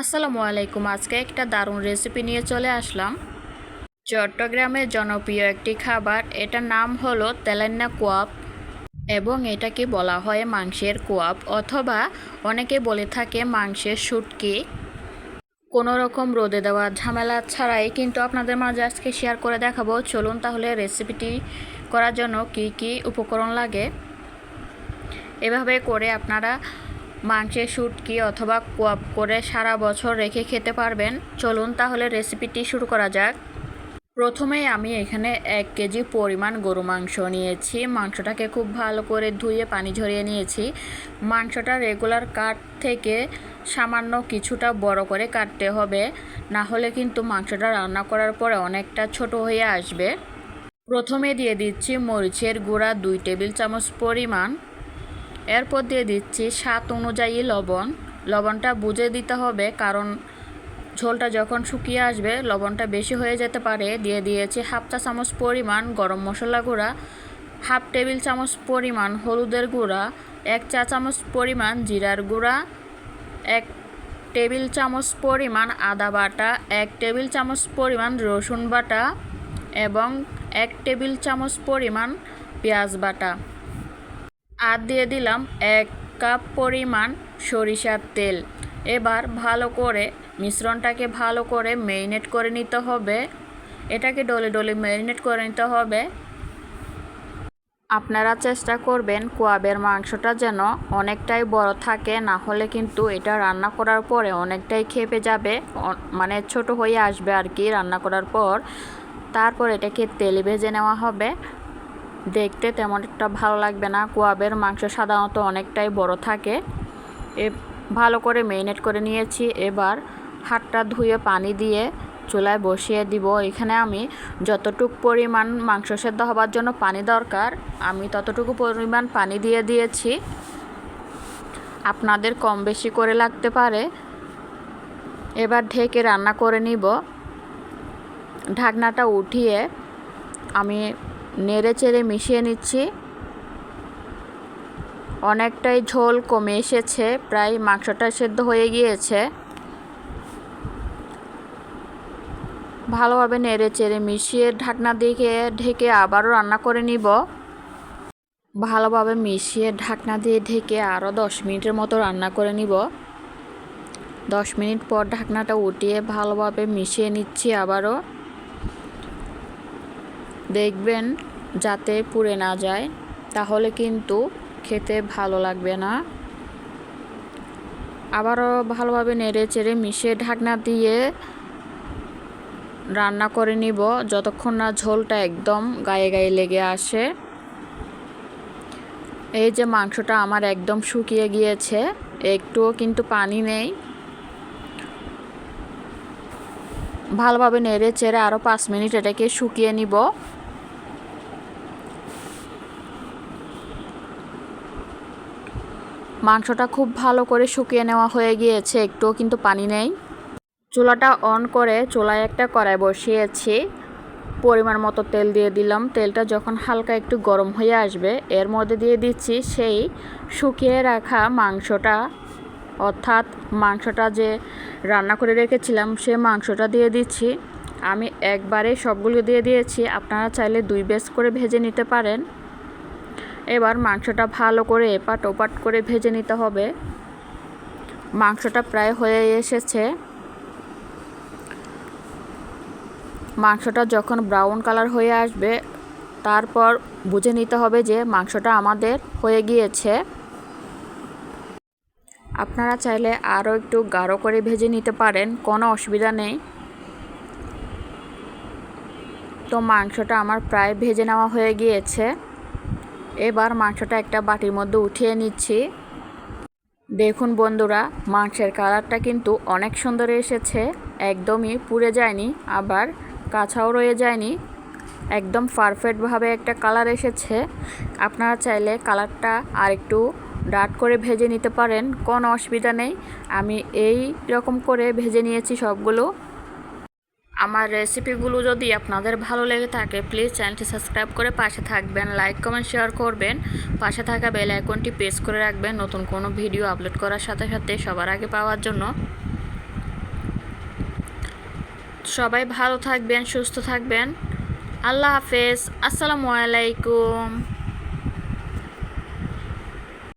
আসসালামু আলাইকুম। আজকে একটা দারুণ রেসিপি নিয়ে চলে আসলাম। চট্টগ্রামের জনপ্রিয় একটি খাবার, এটার নাম হলো তেলান্না কোয়াপ এবং এটাকে বলা হয় মাংসের কোয়াপ অথবা অনেকে বলে থাকে মাংসের শুটকি। কোনো রকম রোদে দেওয়া ঝামেলা ছাড়াই কিন্তু আপনাদের মাঝে আজকে শেয়ার করে দেখাবো। চলুন তাহলে রেসিপিটি করার জন্য কি কি উপকরণ লাগে? এভাবে করে আপনারা মাংসের শুটকি অথবা কোয়াপ করে সারা বছর রেখে খেতে পারবেন। চলুন তাহলে রেসিপিটি শুরু করা যাক। প্রথমেই আমি এখানে এক কেজি পরিমাণ গরু মাংস নিয়েছি। মাংসটাকে খুব ভালো করে ধুয়ে পানি ঝরিয়ে নিয়েছি। মাংসটা রেগুলার কাট থেকে সামান্য কিছুটা বড় করে কাটতে হবে। না হলে কিন্তু মাংসটা রান্না করার পরে অনেকটা ছোট হয়ে আসবে। প্রথমে দিয়ে দিচ্ছি মরিচের গুঁড়া দুই টেবিল চামচ পরিমাণ। এরপর দিয়ে দিচ্ছি স্বাদ অনুযায়ী লবণ। লবণটা বুঝে দিতে হবে, কারণ ঝোলটা যখন শুকিয়ে আসবে, লবণটা বেশি হয়ে যেতে পারে। দিয়ে দিয়েছি হাফ চা চামচ পরিমাণ গরম মশলা গুঁড়া, হাফ টেবিল চামচ পরিমাণ হলুদের গুঁড়া, এক চা চামচ পরিমাণ জিরার গুঁড়া, এক টেবিল চামচ পরিমাণ আদা বাটা, এক টেবিল চামচ পরিমাণ রসুন বাটা এবং এক টেবিল চামচ পরিমাণ পেঁয়াজ বাটা। আর দিয়ে দিলাম এক কাপ পরিমাণ সরিষার তেল। এবার ভালো করে মিশ্রণটাকে ভালো করে মেরিনেট করে নিতে হবে। এটাকে ডলে ডলে মেরিনেট করে নিতে হবে। আপনারা চেষ্টা করবেন কোয়াবের মাংসটা যেন অনেকটাই বড় থাকে, না হলে কিন্তু এটা রান্না করার পরে অনেকটাই খেপে যাবে মানে ছোট হয়ে আসবে আর কি রান্না করার পর। তারপর এটাকে তেলে ভেজে নেওয়া হবে। দেখতে তেমন একটা ভালো লাগবে না। কোয়াবের মাংস সাধারণত অনেকটাই বড় থাকে। এ ভালো করে মেরিনেট করে নিয়েছি। এবার হাতটা ধুয়ে পানি দিয়ে চুলায় বসিয়ে দিব। এখানে আমি যতটুক পরিমাণ মাংস সেদ্ধ হবার জন্য পানি দরকার, আমি ততটুকু পরিমাণ পানি দিয়ে দিয়েছি। আপনাদের কম বেশি করে লাগতে পারে। এবার ঢেকে রান্না করে নিব। ঢাকনাটা উঠিয়ে আমি নেড়ে চেড়ে মিশিয়ে নিচ্ছি। অনেকটাই ঝোল কমে এসেছে, প্রায় মাংসটা সেদ্ধ হয়ে গিয়েছে। ভালোভাবে নেড়ে চেড়ে মিশিয়ে ঢাকনা দিয়ে ঢেকে আবারও রান্না করে নিব। ভালোভাবে মিশিয়ে ঢাকনা দিয়ে ঢেকে আরও দশ মিনিটের মতো রান্না করে নিব। দশ মিনিট পর ঢাকনাটা উঠিয়ে ভালোভাবে মিশিয়ে নিচ্ছি আবারও। দেখবেন যাতে পুড়ে না যায়, তাহলে কিন্তু খেতে ভালো লাগবে না। আবারও ভালোভাবে নেড়ে চেড়ে মিশিয়ে ঢাকনা দিয়ে রান্না করে নিব, যতক্ষণ না ঝোলটা একদম গায়ে গায়ে লেগে আসে। এই যে মাংসটা আমার একদম শুকিয়ে গিয়েছে, একটুও কিন্তু পানি নেই। ভালোভাবে নেড়ে চেড়ে আরও পাঁচ মিনিট এটাকে শুকিয়ে নিব। মাংসটা খুব ভালো করে শুকিয়ে নেওয়া হয়ে গিয়েছে, একটুও কিন্তু পানি নেই। চুলাটা অন করে চুলায় একটা কড়াই বসিয়েছি। পরিমাণ মতো তেল দিয়ে দিলাম। তেলটা যখন হালকা একটু গরম হয়ে আসবে, এর মধ্যে দিয়ে দিচ্ছি সেই শুকিয়ে রাখা মাংসটা। অর্থাৎ মাংসটা যে রান্না করে রেখেছিলাম, সে মাংসটা দিয়ে দিচ্ছি। আমি একবারে সবগুলো দিয়ে দিয়েছি। আপনারা চাইলে দুই বেস করে ভেজে নিতে পারেন। এবার মাংসটা ভালো করে এপাট ওপাট করে ভেজে নিতে হবে। মাংসটা প্রায় হয়ে এসেছে। মাংসটা যখন ব্রাউন কালার হয়ে আসবে, তারপর বুঝে নিতে হবে যে মাংসটা আমাদের হয়ে গিয়েছে। আপনারা চাইলে আরও একটু গাঢ় করে ভেজে নিতে পারেন, কোনো অসুবিধা নেই। তো মাংসটা আমার প্রায় ভেজে নেওয়া হয়ে গিয়েছে। এবার মাংসটা একটা বাটির মধ্যে উঠিয়ে নিচ্ছি। দেখুন বন্ধুরা, মাংসের কালারটা কিন্তু অনেক সুন্দর এসেছে। একদমই পুড়ে যায়নি, আবার কাঁচাও রয়ে যায়নি। একদম পারফেক্টভাবে একটা কালার এসেছে। আপনারা চাইলে কালারটা আর একটু ডাট করে ভেজে নিতে পারেন, কোনো অসুবিধা নেই। আমি এই রকম করে ভেজে নিয়েছি সবগুলো। আমার রেসিপিগুলো যদি আপনাদের ভালো লেগে থাকে প্লিজ চ্যানেলটি সাবস্ক্রাইব করে পাশে থাকবেন লাইক কমেন্ট শেয়ার করবেন। পাশে থাকা বেল আইকনটি প্রেস করে রাখবেন, নতুন কোনো ভিডিও আপলোড করার সাথে সাথে সবার আগে পাওয়ার জন্য। সবাই ভালো থাকবেন, সুস্থ থাকবেন। আল্লাহ হাফেজ, আসসালামু আলাইকুম।